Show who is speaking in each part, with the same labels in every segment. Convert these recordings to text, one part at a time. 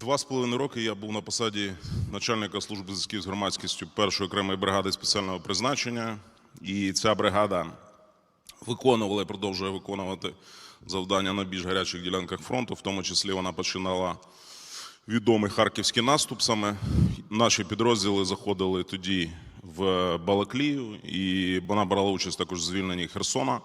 Speaker 1: Два з половиною роки я був на посаді начальника служби зв'язків з громадськістю першої окремої бригади спеціального призначення, і ця бригада виконувала і продовжує виконувати завдання на більш гарячих ділянках фронту. В тому числі вона починала відомий харківський наступ. Саме наші підрозділи заходили тоді в Балаклію, і вона брала участь також в звільненні Херсона.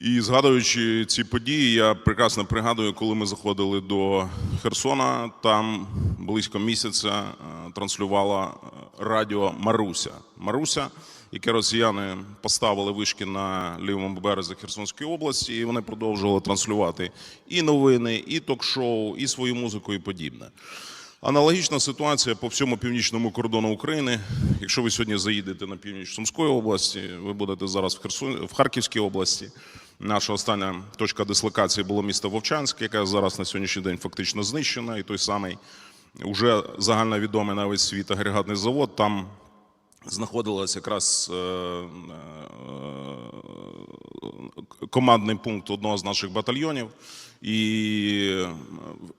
Speaker 1: І згадуючи ці події, я прекрасно пригадую, коли ми заходили до Херсона, там близько місяця е, транслювала е, радіо Маруся. Маруся, яке росіяни поставили вишки на лівому березі Херсонської області, і вони продовжували транслювати і новини, і ток-шоу, і свою музику, і подібне. Аналогічна ситуація по всьому північному кордону України. Якщо ви сьогодні заїдете на північ Сумської області, ви будете зараз в Херсон, в Харківській області. Наша остання точка дислокації було місто Вовчанськ, яке зараз на сьогоднішній день фактично знищена, і той самий уже загальновідомий на весь світ агрегатний завод. Там знаходилась якраз е, е, командний пункт одного з наших батальйонів. І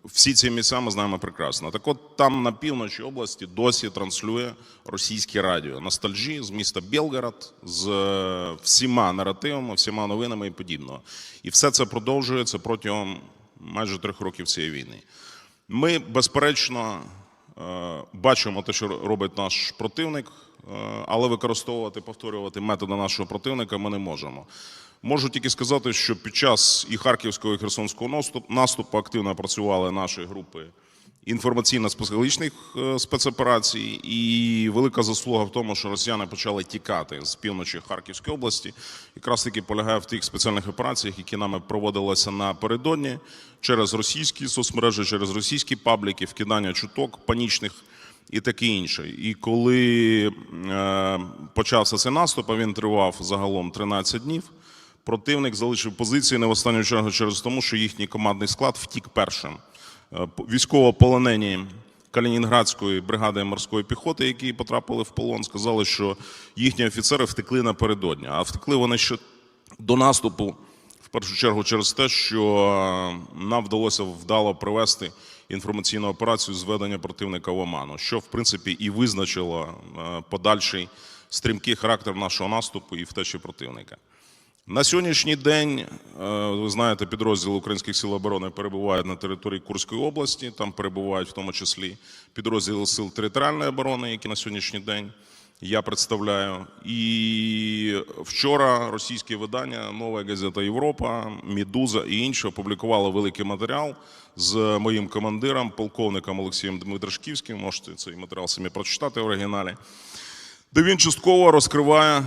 Speaker 1: всі ці місця ми знаємо прекрасно. Так от там на півночі області досі транслює російське радіо ностальжі з міста Белгород з е, всіма наративами, всіма новинами і подібного. І все це продовжується протягом майже трьох років цієї війни. Ми, безперечно, е, бачимо те, що робить наш противник, е, але використовувати, повторювати методи нашого противника ми не можемо. Можу тільки сказати, що під час і харківського і херсонського наступ- наступу активно працювали наші групи інформаційно-специфічних е, спецоперацій, і велика заслуга в тому, що росіяни почали тікати з півночі Харківської області. Якраз таки полягає в тих спеціальних операціях, які нами проводилися напередодні через російські соцмережі, через російські пабліки, вкидання чуток панічних і таке інше. І коли е, почався цей наступ, а він тривав загалом 13 днів. Противник залишив позиції не в останню чергу через тому, що їхній командний склад втік першим. Е, Військовополонені Калінінградської бригади морської піхоти, які потрапили в полон, сказали, що їхні офіцери втекли напередодні. А втекли вони ще до наступу, в першу чергу, через те, що е, нам вдалося вдало провести інформаційну операцію з введення противника в оману, що в принципі і визначило е, подальший стрімкий характер нашого наступу і втечі противника. На сьогоднішній день, е, ви знаєте, підрозділи українських сил оборони перебувають на території Курської області. Там перебувають в тому числі підрозділи сил територіальної оборони, які на сьогоднішній день я представляю. І вчора російське видання Нова газета Європа, Мідуза і інші опублікували великий матеріал з моїм командиром, полковником Олексієм Дмитрашківським. Можете цей матеріал самі прочитати в оригіналі де він частково розкриває е,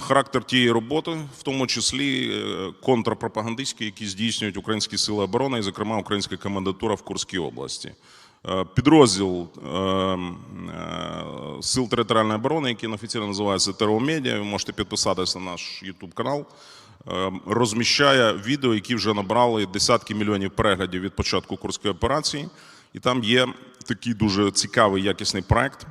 Speaker 1: характер тієї роботи, в тому числі е, контрпропагандистські, які здійснюють українські сили оборони, і, зокрема, українська комендатура в Курській області. Е, Підрозділ сил територіальної оборони, який офіційно називається Теромедіа, ви можете підписатися на наш YouTube канал. Розміщає відео, які вже набрали десятки мільйонів переглядів від початку курської операції, і там є такий дуже цікавий якісний проект,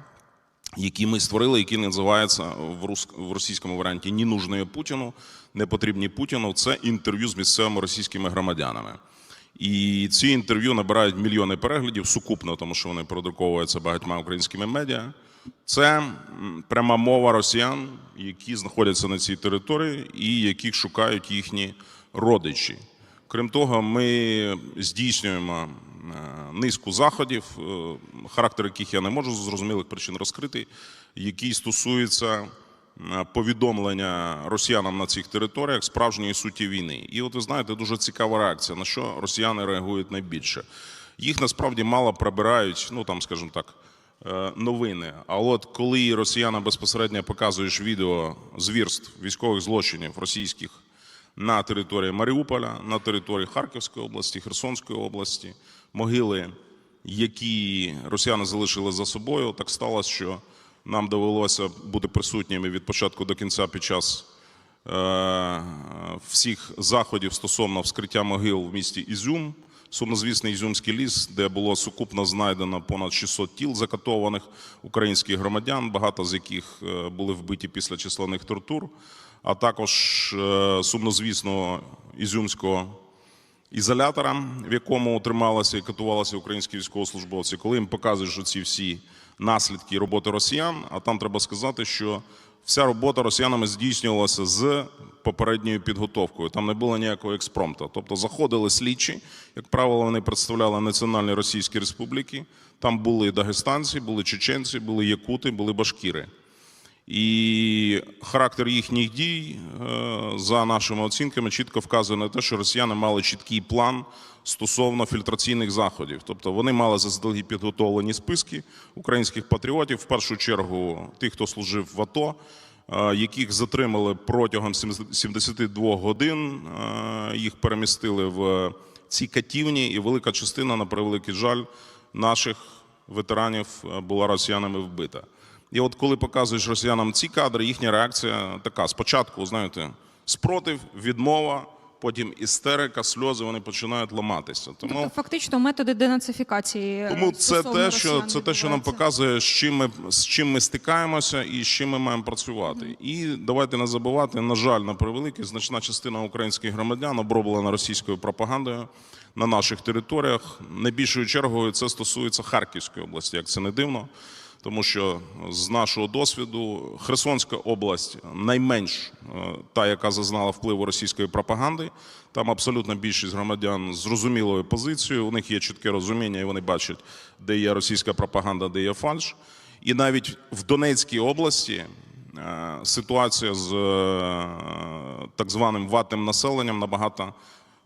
Speaker 1: які ми створили, який називається в, рус... в російському варіанті «Ні нужної Путіну, не потрібні Путіну. Це інтерв'ю з місцевими російськими громадянами. І ці інтерв'ю набирають мільйони переглядів сукупно, тому що вони продруковуються багатьма українськими медіа. Це пряма мова росіян, які знаходяться на цій території і яких шукають їхні родичі. Крім того, ми здійснюємо низку заходів, е, характер яких я не можу з зрозумілих причин розкрити, які стосуються е, повідомлення росіянам на цих територіях справжньої суті війни. І от ви знаєте, дуже цікава реакція, на що росіяни реагують найбільше. Їх насправді мало прибирають, ну там, скажімо так, е, новини. А от коли росіянам безпосередньо показуєш відео звірств військових злочинів російських на території Маріуполя, на території Харківської області, Херсонської області, могили, які росіяни залишили за собою. Так сталося, що нам довелося бути присутніми від початку до кінця під час е, всіх заходів стосовно вскриття могил в місті Ізюм. Сумнозвісний Ізюмський ліс, де було сукупно знайдено понад 600 тіл закатованих українських громадян, багато з яких е, були вбиті після численних тортур, а також е, сумнозвісного ізюмського ізолятора, в якому трималися і катувалися українські військовослужбовці, коли їм показують, що ці всі наслідки роботи росіян, а там треба сказати, що вся робота росіянами здійснювалася з попередньою підготовкою. Там не було ніякого експромту. Тобто заходили слідчі, як правило, вони представляли національні російські республіки. Там були дагестанці, були чеченці, були якути, були башкіри. І характер їхніх дій, е, за нашими оцінками, чітко вказує на те, що росіяни мали чіткий план стосовно фільтраційних заходів. Тобто вони мали заздалегідь підготовлені списки українських патріотів, в першу чергу тих, хто служив в АТО, е, яких затримали протягом 72 годин. е, Їх перемістили в ці катівні, і велика частина, на превеликий жаль, наших ветеранів була росіянами вбита. І от коли показуєш росіянам ці кадри, їхня реакція така: спочатку, знаєте, спротив, відмова, потім істерика, сльози, вони починають ламатися. Тому,
Speaker 2: Тобто фактично методи денацифікації. е,
Speaker 1: тому це те, що це те, що нам показує, з чим ми з чим ми стикаємося і з чим ми маємо працювати. І давайте не забувати, на жаль, на превеликий, значна частина українських громадян оброблена російською пропагандою на наших територіях. Найбільшою чергою це стосується Харківської області, як це не дивно. Тому що з нашого досвіду Херсонська область найменш е, та, яка зазнала впливу російської пропаганди. Там абсолютно більшість громадян з зрозумілою позицією. У них є чітке розуміння, і вони бачать, де є російська пропаганда, де є фальш. І навіть в Донецькій області е, ситуація з е, так званим ватним населенням набагато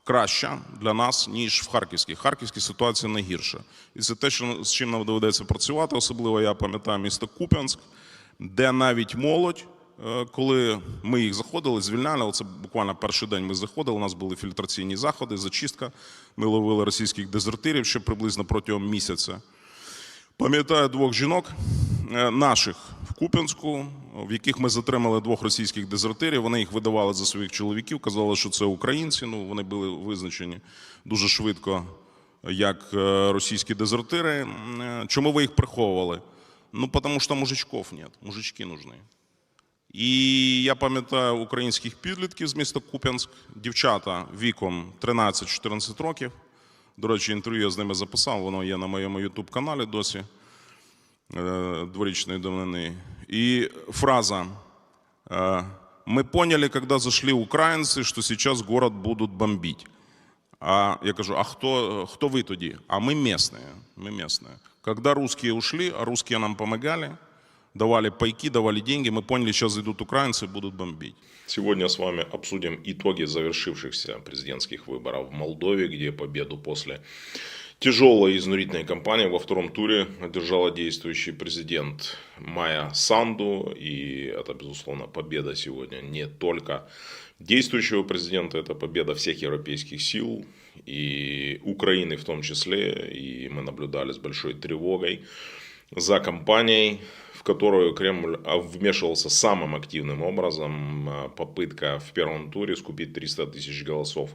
Speaker 1: краща для нас, ніж в Харківській. Харківській ситуація найгірша. І це те, що, з чим нам доведеться працювати. Особливо я пам'ятаю місто Куп'янськ, де навіть молодь, е, коли ми їх заходили, звільняли, це буквально перший день ми заходили, у нас були фільтраційні заходи, зачистка. Ми ловили російських дезертирів ще приблизно протягом місяця. Пам'ятаю двох жінок е, наших в Куп'янську, в яких ми затримали двох російських дезертирів. Вони їх видавали за своїх чоловіків, казали, що це українці. Ну вони були визначені дуже швидко як е, російські дезертири. Е, Чому ви їх приховували? Ну, тому що мужичков нет, мужички нужны. І я пам'ятаю українських підлітків з міста Куп'янськ, дівчата віком 13-14 років. До речі, інтерв'ю я з ними записав, воно є на моєму ютуб-каналі досі е, дворічної давнини. І фраза е, «Ми поняли, когда зашли украинцы, что сейчас город будут бомбить». А я кажу, а хто, хто ви тоді? А ми місцеві. Ми місцеві. Когда русские ушли, а русские нам помогали, давали пайки, давали деньги, мы поняли, сейчас идут украинцы и будут бомбить.
Speaker 3: Сегодня с вами обсудим итоги завершившихся президентских выборов в Молдове, где победу после тяжелой и изнурительной кампании во втором туре одержала действующий президент Майя Санду. И это, безусловно, победа сегодня не только действующего президента, это победа всех европейских сил и Украины в том числе. И мы наблюдали с большой тревогой за кампанией, в которую Кремль а, вмешивался самым активным образом. А, Попытка в первом туре скупить 300 тысяч голосов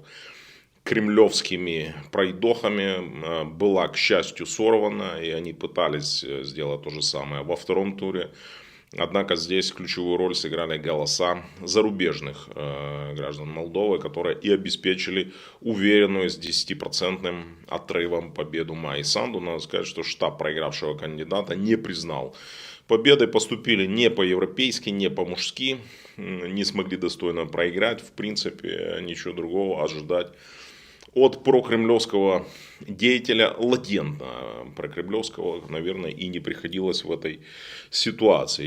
Speaker 3: кремлевскими пройдохами а, была, к счастью, сорвана, и они пытались э, сделать то же самое во втором туре. Однако здесь ключевую роль сыграли голоса зарубежных э, граждан Молдовы, которые и обеспечили уверенную с 10% отрывом победу Майи Санду. Надо сказать, что штаб проигравшего кандидата не признал победы, поступили не по-европейски, не по-мужски, не смогли достойно проиграть. В принципе, ничего другого ожидать от прокремлевского деятеля, ладентно прокремлевского, наверное, и не приходилось в этой ситуации.